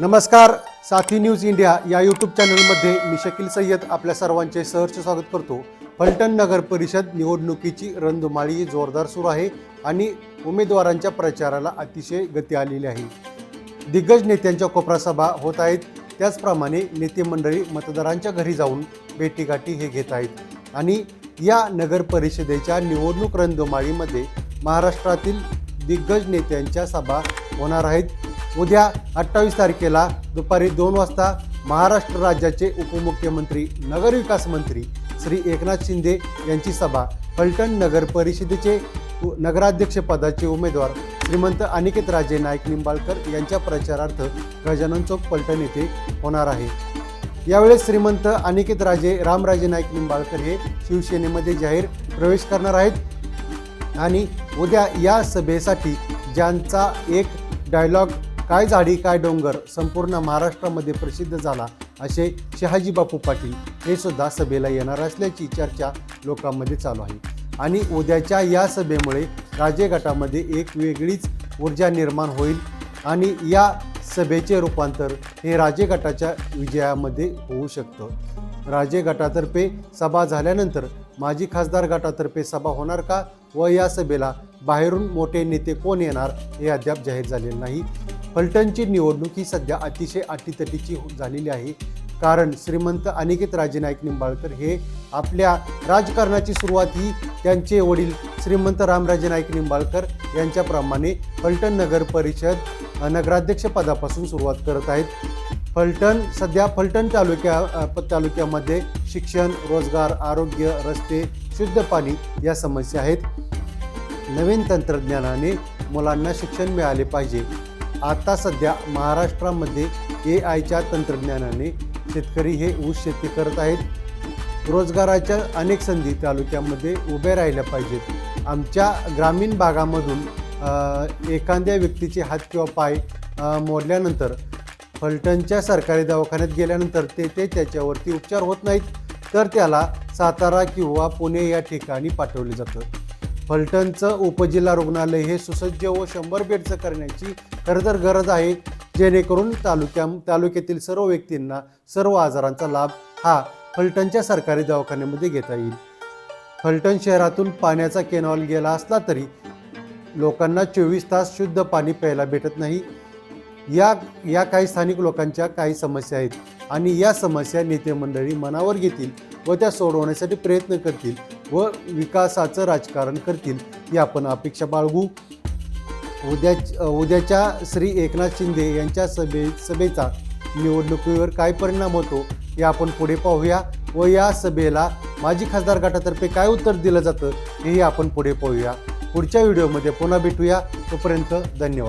नमस्कार साथी news India या यूट्यूब चॅनलमध्ये मी शकील सय्यद आपल्या सर्वांचे सहर्ष स्वागत करतो. फलटण नगर परिषद निवडणुकीची रणधुमाळी जोरदार सुरू आहे आणि उमेदवारांच्या प्रचाराला अतिशय गती आलेली आहे. दिग्गज नेत्यांच्या कोपरा सभा होत आहेत. त्याचप्रमाणे नेते मंडळी मतदारांच्या घरी जाऊन भेटीगाठी हे घेत आहेत. आणि या नगर परिषदेच्या निवडणूक रणधुमाळीमध्ये महाराष्ट्रातील दिग्गज नेत्यांच्या सभा होणार आहेत. उद्या अठ्ठावीस तारखेला दुपारी दोन वाजता महाराष्ट्र राज्याचे उपमुख्यमंत्री नगरविकास मंत्री श्री एकनाथ शिंदे यांची सभा फलटण नगर परिषदेचे नगराध्यक्षपदाचे उमेदवार श्रीमंत अनिकेत राजे नाईक निंबाळकर यांच्या प्रचारार्थ गजानन चौक फलटण येथे होणार आहे. यावेळेस श्रीमंत अनिकेत राजे रामराजे नाईक निंबाळकर हे शिवसेनेमध्ये जाहीर प्रवेश करणार आहेत आणि उद्या या सभेसाठी ज्यांचा एक डायलॉग काय झाडी काय डोंगर संपूर्ण महाराष्ट्रामध्ये प्रसिद्ध झाला असे शहाजी बापू पाटील हे सुद्धा सभेला येणार असल्याची चर्चा लोकांमध्ये चालू आहे. आणि उद्याच्या या सभेमुळे राजे गटामध्ये एक वेगळीच ऊर्जा निर्माण होईल आणि या सभेचे रूपांतर हे राजे गटाच्या विजयामध्ये होऊ शकतं. राजे गटातर्फे सभा झाल्यानंतर माजी खासदार गटातर्फे सभा होणार का व या सभेला बाहेरून मोठे नेते कोण येणार हे अद्याप जाहीर झालेले नाही. फलटणची निवडणूक ही सध्या अतिशय अटीतटीची झालेली आहे. कारण श्रीमंत अनिकेत राजेनायक निंबाळकर हे आपल्या राजकारणाची सुरुवात ही त्यांचे वडील श्रीमंत रामराजे नाईक निंबाळकर यांच्याप्रमाणे फलटण नगर परिषद नगराध्यक्षपदापासून सुरुवात करत आहेत. फलटण सध्या फलटण तालुक्या तालुक्यामध्ये शिक्षण रोजगार आरोग्य रस्ते शुद्ध पाणी या समस्या आहेत. नवीन तंत्रज्ञानाने मुलांना शिक्षण मिळाले पाहिजे. आता सध्या महाराष्ट्रामध्ये ए आयच्या तंत्रज्ञानाने शेतकरी हे ऊस शेती करत आहेत. रोजगाराच्या अनेक संधी तालुक्यामध्ये उभ्या राहिल्या पाहिजेत. आमच्या ग्रामीण भागामधून एखाद्या व्यक्तीचे हात किंवा पाय मोडल्यानंतर फलटणच्या सरकारी दवाखान्यात गेल्यानंतर ते ते त्याच्यावरती उपचार होत नाहीत. तर त्याला सातारा किंवा पुणे या ठिकाणी पाठवले जातं. फलटणचं उपजिल्हा रुग्णालय हे सुसज्ज व शंभर बेडचं करण्याची खरं तर गरज आहे जेणेकरून तालुक्या तालुक्यातील सर्व व्यक्तींना सर्व आजारांचा लाभ हा फलटणच्या सरकारी दवाखान्यामध्ये घेता येईल. फलटण शहरातून पाण्याचा केनॉल गेला असला तरी लोकांना चोवीस तास शुद्ध पाणी प्यायला भेटत नाही. या या काही स्थानिक लोकांच्या काही समस्या आहेत आणि या समस्या नेते मंडळी मनावर घेतील व त्या सोडवण्यासाठी प्रयत्न करतील. व विकासाचं राजकारण करतील ही आपण अपेक्षा बाळगू. उद्या उद्याच्या श्री एकनाथ शिंदे यांच्या सभे सभेचा निवडणुकीवर काय परिणाम होतो हे आपण पुढे पाहूया व या सभेला माजी खासदार गटातर्फे काय उत्तर दिलं जातं हेही आपण पुढे पाहूया. पुढच्या व्हिडिओमध्ये पुन्हा भेटूया. तोपर्यंत धन्यवाद.